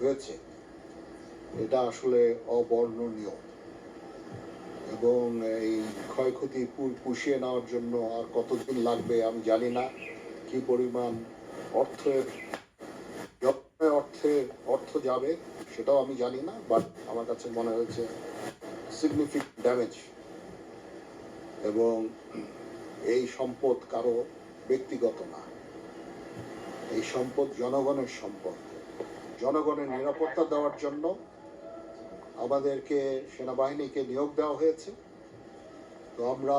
হয়েছে। এটা আসলে অবর্ণনীয়। এবং এই ক্ষয়ক্ষতি পুষিয়ে নেওয়ার জন্য আর কতদিন লাগবে আমি জানি না। কি পরিমাণ অর্থের যত অর্থের অর্থ যাবে সেটাও আমি জানি না বাট আমার কাছে মনে হয়েছে সিগনিফিকেন্ট ড্যামেজ এবং এই সম্পদ কারও ব্যক্তিগত না। এই সম্পদ জনগণের সম্পদ। জনগণের নিরাপত্তা দেওয়ার জন্য আমাদেরকে সেনাবাহিনীকে নিয়োগ দেওয়া হয়েছে। তো আমরা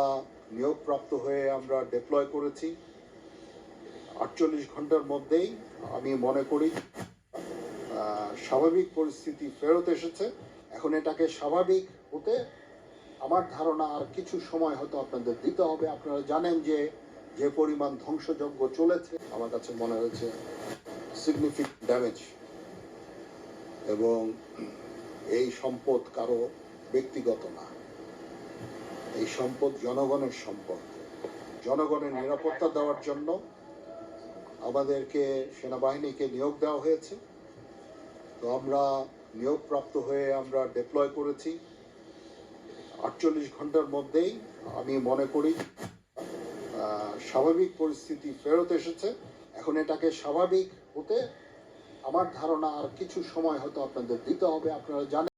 নিয়োগপ্রাপ্ত হয়ে আমরা ডিপ্লয় করেছি। আটচল্লিশ ঘণ্টার মধ্যেই আমি মনে করি স্বাভাবিক পরিস্থিতি ফেরত এসেছে। এখন এটাকে স্বাভাবিক হতে আমার ধারণা আর কিছু সময় হয়তো আপনাদের দিতে হবে। আপনারা জানেন যে যে পরিমাণ ধ্বংসযজ্ঞ চলেছে, আমার কাছে মনে হয়েছে সিগনিফিক ড্যামেজ এবং এই সম্পদ কারও ব্যক্তিগত না। এই সম্পদ জনগণের সম্পদ। জনগণের নিরাপত্তা দেওয়ার জন্য আমাদেরকে সেনাবাহিনীকে নিয়োগ দেওয়া হয়েছে। তো আমরা নিয়োগপ্রাপ্ত হয়ে আমরা ডিপ্লয় করেছি। আটচল্লিশ ঘণ্টার মধ্যেই আমি মনে করি স্বাভাবিক পরিস্থিতি ফেরত এসেছে। এখন এটাকে স্বাভাবিক হতে আমার ধারণা আর কিছু সময় হয়তো আপনাদের দিতে হবে আপনারা জানেন।